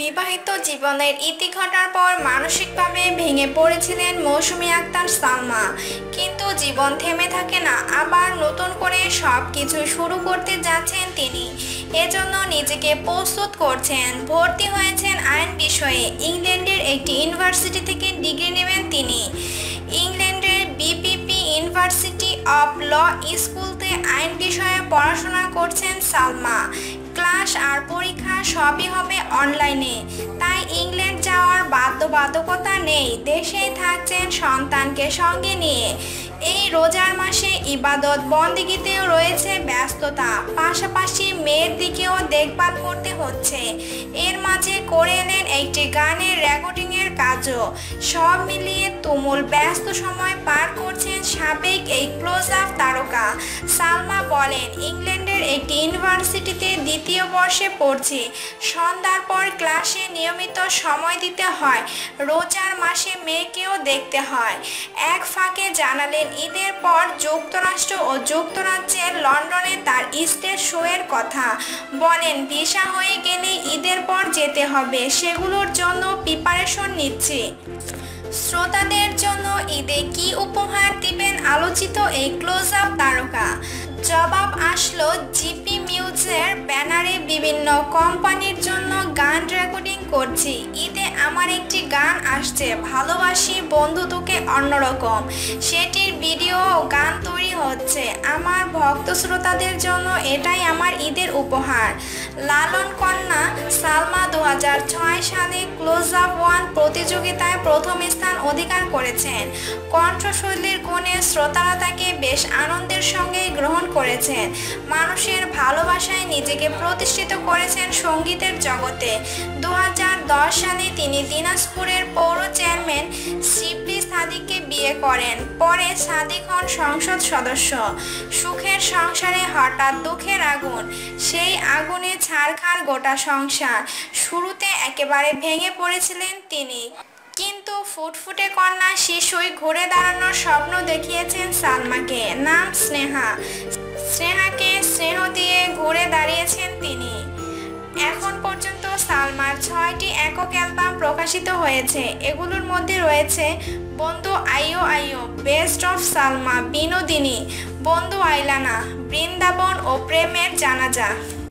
বিবাহিত জীবনের ইতি ঘটার পর মানসিকভাবে ভেঙে পড়েছিলেন মৌসুমি আক্তার সালমা। কিন্তু জীবন থেমে থাকে না, আবার নতুন করে সব কিছু শুরু করতে যাচ্ছেন তিনি। এজন্য নিজেকে প্রস্তুত করছেন। ভর্তি হয়েছেন আইন বিষয়ে। ইংল্যান্ডের একটি ইউনিভার্সিটি থেকে ডিগ্রি নেবেন তিনি। ইংল্যান্ডের বিপিপি ইউনিভার্সিটি অফ ল স্কুলতে আইন বিষয়ে পড়াশোনা করছেন সালমা। ক্লাস আর পরীক্ষা সবই হবে অনলাইনে। তাই ইংল্যান্ড যাওয়ার বাধ্যবাধকতা নেই, দেশেই থাকছেন সন্তানকে সঙ্গে নিয়ে। এই রোজার মাসে ইবাদত বন্দিগিতেও রয়েছে ব্যস্ততা, পাশাপাশি মেয়ের দিকেও দেখভাল করতে হচ্ছে। এর মাঝে করে এলেন একটি গানের রেকর্ডিংয়ের কাজও। সব মিলিয়ে তুমুল ব্যস্ত সময় পার করছেন সাবেক এই ক্লোজ আপ তারকা সালমা বলেন, ইংল্যান্ডের একটি ইউনিভার্সিটিতে দ্বিতীয় বর্ষে পড়ছি। সন্ধ্যার পর ক্লাসে নিয়মিত সময় দিতে হয়। রোজার মাসে মেয়েকেও দেখতে হয়। এক ফাঁকে জানালেন, ঈদের পর যুক্তরাষ্ট্র ও যুক্তরাজ্যের লন্ডনে তার স্টেজ শোয়ের কথা। বলেন, ভিসা হয়ে গেলে ঈদের পর যেতে হবে। সেগুলোর জন্য প্রিপারেশন নিচ্ছি। শ্রোতাদের জন্য ঈদে কি উপহার দিবেন আলোচিত এই ক্লোজ আপ তারকা। জবাব আসলো জিপি মিউজের ব্যানারে বিভিন্ন কোম্পানির জন্য গান রেকর্ডিং করছি। ঈদে আমার একটি গান আসছে, ভালোবাসি বন্ধু তোকে অন্যরকম। সেটির ভিডিও গান তৈরি হচ্ছে। আমার ভক্ত শ্রোতাদের জন্য এটাই আমার ঈদের উপহার। লালন কন্যা সালমা দু সালে ক্লোজ আপ ওয়ান প্রতিযোগিতায় প্রথম স্থান অধিকার করেছেন। কণ্ঠশৈলীর গুণে শ্রোতারা তাকে বেশ আনন্দের সঙ্গে গ্রহণ করেছেন। মানুষের ভালোবাসায় নিজেকে প্রতিষ্ঠিত করেছেন সঙ্গীতের জগতে। দু হাজার সালে তিনি দিনাজপুরের পৌর চেয়ারম্যান শিবলি সাদিককে বিয়ে করেন। পরে সাদিক হন সংসদ সদস্য। সুখের সংসারে হঠাৎ দুঃখের আগুন। সেই আগুনে ছাড়খাড় গোটা সংসার। শুরুতে একেবারে ভেঙে পড়েছিলেন তিনি। কিন্তু ফুটফুটে কন্যা শিশুই ঘুরে দাঁড়ানোর স্বপ্ন দেখিয়েছেন সালমাকে। নাম স্নেহা। স্নেহাকে স্নেহ দিয়ে ঘুরে এখন পর্যন্ত সালমার ছয়টি একক অ্যালবাম প্রকাশিত হয়েছে। এগুলোর মধ্যে রয়েছে বন্ধু আইও আইও, বেস্ট অফ সালমা, বিনোদিনী, বন্ধু আইলানা, বৃন্দাবন ও প্রেমের জানাজা।